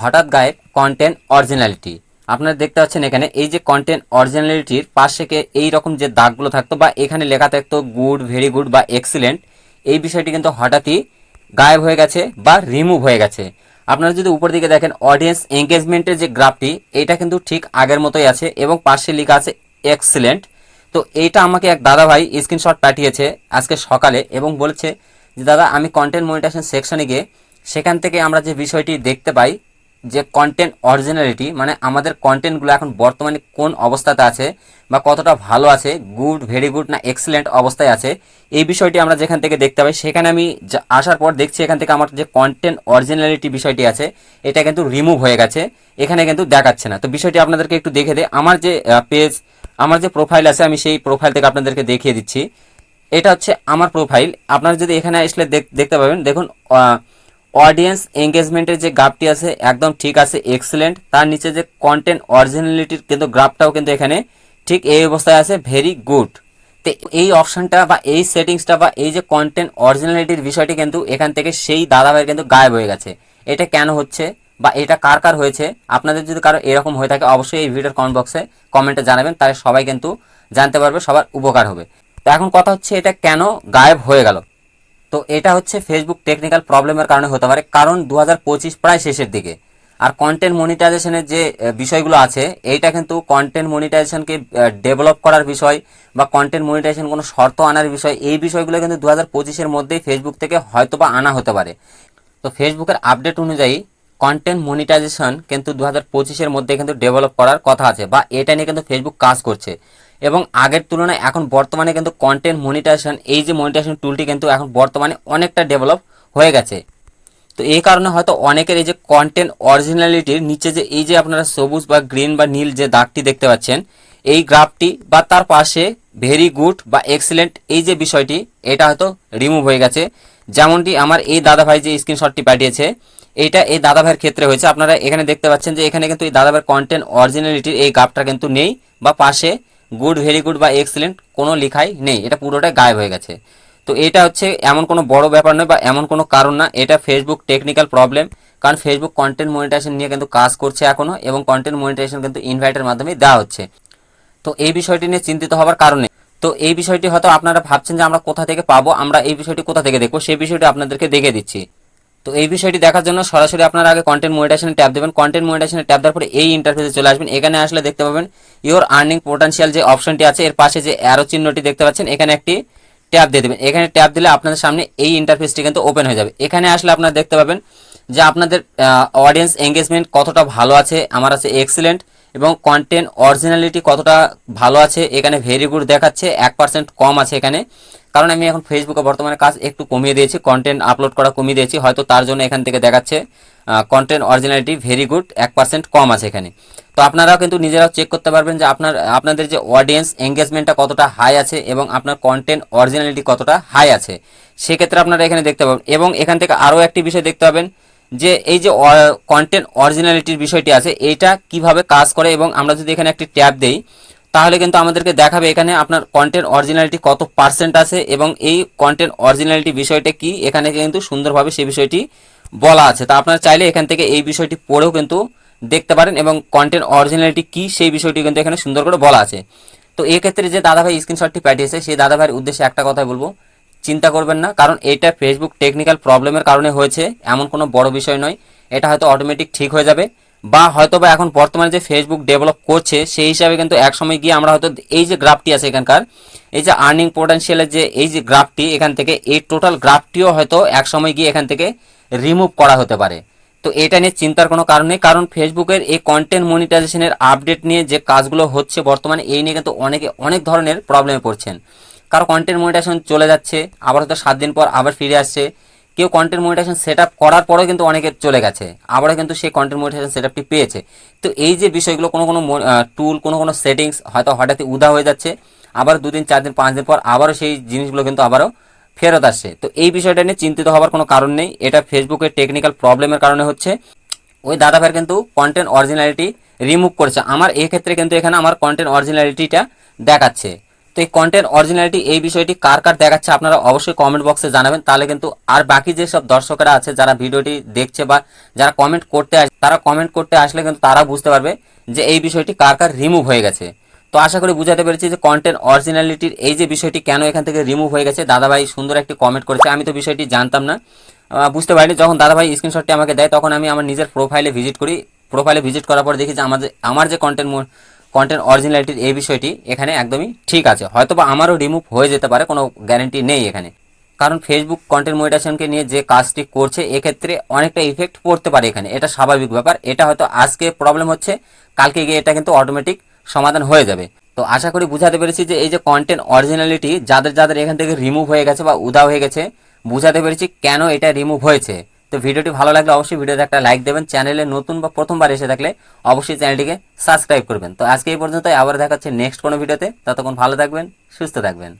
হঠাৎ গায়েব content originality আপনারা দেখতে পাচ্ছেন এখানে এই যে কন্টেন্ট অরিজিনালিটির পাশে এই রকম যে দাগগুলো থাকতো বা এখানে লেখা থাকতো গুড ভেরি গুড বা এক্সিলেন্ট এই বিষয়টি কিন্তু হঠাৎই গায়েব হয়ে গেছে বা রিমুভ হয়ে গেছে। আপনারা যদি উপর দিকে দেখেন অডিয়েন্স এঙ্গেজমেন্টের যে গ্রাফটি এটা কিন্তু ঠিক আগের মতোই আছে এবং পাশে লেখা আছে এক্সিলেন্ট তো এইটা আমাকে এক দাদা ভাই স্ক্রিনশট পাঠিয়েছে আজকে সকালে এবং বলেছে যে, দাদা, আমি কন্টেন্ট মনিটেশন সেকশনে গিয়ে সেখান থেকে আমরা যে বিষয়টি দেখতে পাই যে কন্টেন্ট অরিজিনালিটি মানে আমাদের কন্টেন্টগুলো এখন বর্তমানে কোন অবস্থাতে আছে বা কতটা ভালো আছে গুড ভেরি গুড না এক্সেলেন্ট অবস্থায় আছে, এই বিষয়টি আমরা যেখান থেকে দেখতে পাই, সেখানে আমি আসার পর দেখছি এখান থেকে আমার যে কন্টেন্ট অরিজিনালিটি বিষয়টি আছে, এটা কিন্তু রিমুভ হয়ে গেছে, এখানে কিন্তু দেখাচ্ছে না। তো বিষয়টি আপনাদেরকে একটু দেখে দে আমার যে পেজ আমার যে প্রোফাইল আছে, আমি সেই প্রোফাইল থেকে আপনাদেরকে দেখিয়ে দিচ্ছি। এটা হচ্ছে আমার প্রোফাইল আপনারা যদি এখানে আসলে দেখ- দেখতে পাবেন, দেখুন অডিয়েন্স এঙ্গেজমেন্টের যে গ্রাফটি আছে, একদম ঠিক আছে এক্সেলেন্ট তার নিচে যে কন্টেন্ট অরিজিনালিটির কিন্তু গ্রাফটাও কিন্তু এখানে ঠিক এই অবস্থায় আছে ভেরি গুড তো এই অপশনটা বা এই সেটিংসটা বা এই যে কন্টেন্ট অরিজিনালিটির বিষয়টি কিন্তু এখান থেকে সেই দাদাভাইয়ের কিন্তু গায়েব হয়ে গেছে। এটা কেন হচ্ছে বা এটা কার কার হয়েছে? আপনাদের যদি কারও এরকম হয়ে থাকে, অবশ্যই এই ভিডিওর কমেন্ট বক্সে কমেন্টে জানাবেন, তাহলে সবাই কিন্তু জানতে পারবে, সবার উপকার হবে। তো এখন কথা হচ্ছে এটা কেন গায়েব হয়ে গেল? তো এটা হচ্ছে ফেসবুক টেকনিক্যাল প্রবলেমের কারণে হতে পারে, কারণ দু হাজার পঁচিশ প্রায় শেষের দিকে। আর কন্টেন্ট মনিটাইজেশনের যে বিষয়গুলো আছে, এইটা কিন্তু কন্টেন্ট মনিটাইজেশনকে ডেভেলপ করার বিষয় বা কন্টেন্ট মনিটাইজেশন কোনো শর্ত আনার বিষয়, এই বিষয়গুলো কিন্তু দু হাজার পঁচিশের মধ্যেই ফেসবুক থেকে হয়তোবা আনা হতে পারে। তো ফেসবুকের আপডেট অনুযায়ী কন্টেন্ট মনিটাইজেশন কিন্তু দু হাজার পঁচিশের মধ্যে কিন্তু ডেভেলপ করার কথা আছে, বা এটা নিয়ে কিন্তু ফেসবুক কাজ করছে। এবং আগের তুলনায় এখন বর্তমানে কিন্তু কন্টেন্ট মনিটাইজেশন এই যে মনিটাইজেশন টুলটি কিন্তু এখন বর্তমানে অনেকটা ডেভেলপ হয়ে গেছে। তো এই কারণে হয়তো অনেকের এই যে কন্টেন্ট অরিজিনালিটির নিচে যে এই যে আপনারা সবুজ বা গ্রিন বা নীল যে দাগটি দেখতে পাচ্ছেন, এই গ্রাফটি বা তার পাশে ভেরি গুড বা এক্সিলেন্ট এই যে বিষয়টি, এটা হয়তো রিমুভ হয়ে গেছে। যেমনটি আমার এই দাদা ভাই যে স্ক্রিনশটটি পাঠিয়েছে, এটা এই দাদা ভাইয়ের ক্ষেত্রে হয়েছে। আপনারা এখানে দেখতে পাচ্ছেন যে এখানে কিন্তু এই দাদা ভাইয়ের কন্টেন্ট অরিজিনালিটির এই গ্রাফটা কিন্তু নেই বা পাশে গুড ভেরি গুড বা এক্সিলেন্ট কোনো লেখাই নেই। এটা পুরোটাই গায়েব হয়ে গেছে। তো এটা হচ্ছে এমন কোনো বড় ব্যাপার নয় বা এমন কোনো কারণ না। এটা ফেসবুক টেকনিক্যাল প্রবলেম কারণ ফেসবুক কন্টেন্ট মনিটাইজেশন নিয়ে কিন্তু কাজ করছে এখনও এবং কন্টেন্ট মনিটাইজেশন কিন্তু ইনভাইটের মাধ্যমে দেওয়া হচ্ছে। তো এই বিষয়টি নিয়ে চিন্তিত হওয়ার কারণে তো এই বিষয়টি হয়তো আপনারা ভাবছেন যে আমরা কোথা থেকে পাবো, আমরা এই বিষয়টি কোথা থেকে দেখব সেই বিষয়টি আপনাদেরকে দেখে দিচ্ছি। তো এই বিষয়টি দেখার জন্য সরাসরি আপনারা আগে কন্টেন্ট মনিটাইজেশনে ট্যাপ দেবেন। কন্টেন্ট মনিটাইজেনে ট্যাপ দেওয়ার পরে এই ইন্টারফেসে চলে আসবেন। এখানে আসলে দেখতে পাবেন ইওর আর্নিং পোটেনশিয়াল যে অপশনটি আছে, এর পাশে যে অ্যারো চিহ্নটি দেখতে পাচ্ছেন, এখানে একটি ট্যাপ দিয়ে দেবেন। এখানে ট্যাপ দিলে আপনাদের সামনে এই ইন্টারফেসটি কিন্তু ওপেন হয়ে যাবে। এখানে আসলে আপনারা দেখতে পাবেন যে আপনাদের অডিয়েন্স এঙ্গেজমেন্ট কতটা ভালো আছে, আমার আছে এক্সিলেন্ট এবং কন্টেন্ট অরিজিনালিটি কতটা ভালো আছে, এখানে ভেরি গুড দেখাচ্ছে, এক পার্সেন্ট কম আছে এখানে। কারণ আমি এখন ফেসবুকে বর্তমানে কাজ একটু কমিয়ে দিয়েছি কন্টেন্ট আপলোড করা কমিয়ে দিয়েছি, হয়তো তার জন্য এখান থেকে দেখাচ্ছে কন্টেন্ট অরিজিনালিটি ভেরি গুড এক পার্সেন্ট কম আছে এখানে। তো আপনারাও কিন্তু নিজেরাও চেক করতে পারবেন যে আপনার, আপনাদের যে অডিয়েন্স এঙ্গেজমেন্টটা কতটা হাই আছে এবং আপনার কন্টেন্ট অরিজিনালিটি কতটা হাই আছে। সেক্ষেত্রে আপনারা এখানে দেখতে পাবেন। এবং এখান থেকে আরও একটি বিষয় দেখতে পাবেন যে এই যে কন্টেন্ট অরিজিনালিটির বিষয়টি আছে, এইটা কীভাবে কাজ করে এবং আমরা যদি এখানে একটি ট্যাব দেই তাহলে কিন্তু আমাদেরকে দেখাবে এখানে আপনার কন্টেন্ট অরিজিনালিটি কত পার্সেন্ট আছে এবং এই কন্টেন্ট অরিজিনালিটি বিষয়টা কি? এখানে কিন্তু সুন্দরভাবে সেই বিষয়টি বলা আছে। তা আপনারা চাইলে এখান থেকে এই বিষয়টি পড়েও কিন্তু দেখতে পারেন এবং কন্টেন্ট অরিজিনালিটি কি সেই বিষয়টি কিন্তু এখানে সুন্দর করে বলা আছে। তো এই ক্ষেত্রে যে দাদাভাই স্ক্রিনশটটি পাঠিয়েছে, সেই দাদাভাইয়ের উদ্দেশ্যে একটা কথাই বলব, চিন্তা করবেন না, কারণ এটা ফেসবুক টেকনিক্যাল প্রবলেমের কারণে হয়েছে, এমন কোনো বড় বিষয় নয়। এটা হয়তো অটোমেটিক ঠিক হয়ে যাবে। বা হয়তো বা এখন বর্তমানে যে ফেসবুক ডেভেলপ করছে, সেই হিসাবে কিন্তু এক সময় গিয়ে আমরা হয়তো এই যে গ্রাফটি আছে এখানকার, এই যে আর্নিং পোটেনশিয়ালের যে এই যে গ্রাফটি এখান থেকে এই টোটাল গ্রাফটিও হয়তো এক সময় গিয়ে এখান থেকে রিমুভ করা হতে পারে। তো এটা নিয়ে চিন্তার কোনো কারণ নেই, কারণ ফেসবুকের এই কন্টেন্ট মনিটাইজেশনের আপডেট নিয়ে যে কাজগুলো হচ্ছে বর্তমানে, এই নিয়ে কিন্তু অনেকে অনেক ধরনের প্রবলেমে পড়ছেন। কারও কন্টেন্ট মনিটাইজেশন চলে যাচ্ছে, আবার হয়তো সাত দিন পর আবার ফিরে আসছে কেউ কন্টেন্ট মনিটাইজেশন সেট করার পরেও কিন্তু অনেকে চলে গেছে। আবারও কিন্তু সেই কন্টেন্ট মনিটাইজেশন সেট আপটি পেয়েছে। তো এই যে বিষয়গুলো কোনো কোনো টুল কোনো কোনো সেটিংস হয়তো হঠাৎই উদা হয়ে যাচ্ছে, আবার দুদিন চার দিন, পাঁচ দিন পর আবারও সেই জিনিসগুলো কিন্তু আবারও ফেরত আসছে। তো এই বিষয়টা নিয়ে চিন্তিত হওয়ার কোনো কারণ নেই। এটা ফেসবুকের টেকনিক্যাল প্রবলেমের কারণে হচ্ছে। ওই দাদা ভাইয়ের কিন্তু কন্টেন্ট অরিজিনালিটি রিমুভ করেছে। আমার এই ক্ষেত্রে কিন্তু এখানে আমার কন্টেন্ট অরিজিনালিটিটা দেখাচ্ছে। তো এই কন্টেন্ট অরিজিনালিটি এই বিষয়টি কার কার দেখাচ্ছে আপনারা অবশ্যই কমেন্ট বক্সে জানাবেন। তাহলে কিন্তু আর বাকি যেসব দর্শকরা আছে, যারা ভিডিওটি দেখছে বা যারা কমেন্ট করতে আসে, তারা কমেন্ট করতে আসলে কিন্তু তারা বুঝতে পারবে যে এই বিষয়টি কার কার রিমুভ হয়ে গেছে। তো আশা করি বুঝাতে পেরেছি যে কন্টেন্ট অরিজিনালিটির এই যে বিষয়টি কেন এখান থেকে রিমুভ হয়ে গেছে, দাদাভাই সুন্দর একটি কমেন্ট করেছে, আমি তো বিষয়টি জানতাম না। বুঝতে পারিনি, যখন দাদাভাই স্ক্রিনশটটি আমাকে দেয়, তখন আমি আমার নিজের প্রোফাইলে ভিজিট করি। প্রোফাইলে ভিজিট করার পর দেখি যে আমাদের, আমার যে কন্টেন্ট কন্টেন্ট অরিজিনালিটির এই বিষয়টি এখানে একদমই ঠিক আছে। হয়তো বা আমারও রিমুভ হয়ে যেতে পারে, কোনো গ্যারেন্টি নেই এখানে। কারণ ফেসবুক কন্টেন্ট মনিটাইজেশনকে নিয়ে যে কাজটি করছে, এক্ষেত্রে অনেকটা ইফেক্ট পড়তে পারে এখানে। এটা স্বাভাবিক ব্যাপার। এটা হয়তো আজকে প্রবলেম হচ্ছে, কালকে গিয়ে এটা কিন্তু অটোমেটিক সমাধান হয়ে যাবে। তো আশা করি বুঝাতে পেরেছি যে এই যে কন্টেন্ট অরিজিনালিটি যাদের যাদের এখান থেকে রিমুভ হয়ে গেছে বা উদা হয়ে গেছে, বুঝাতে পেরেছি কেন এটা রিমুভ হয়েছে। তো ভিডিওটি ভালো লাগলে অবশ্যই ভিডিওতে একটা লাইক দেবেন। চ্যানেলে নতুন বা প্রথমবার এসে থাকলে অবশ্যই চ্যানেলটিকে সাবস্ক্রাইব করবেন। তো আজকে এই পর্যন্ত আবার দেখাচ্ছে নেক্সট কোনো ভিডিওতে। ততক্ষণ ভালো থাকবেন, সুস্থ থাকবেন।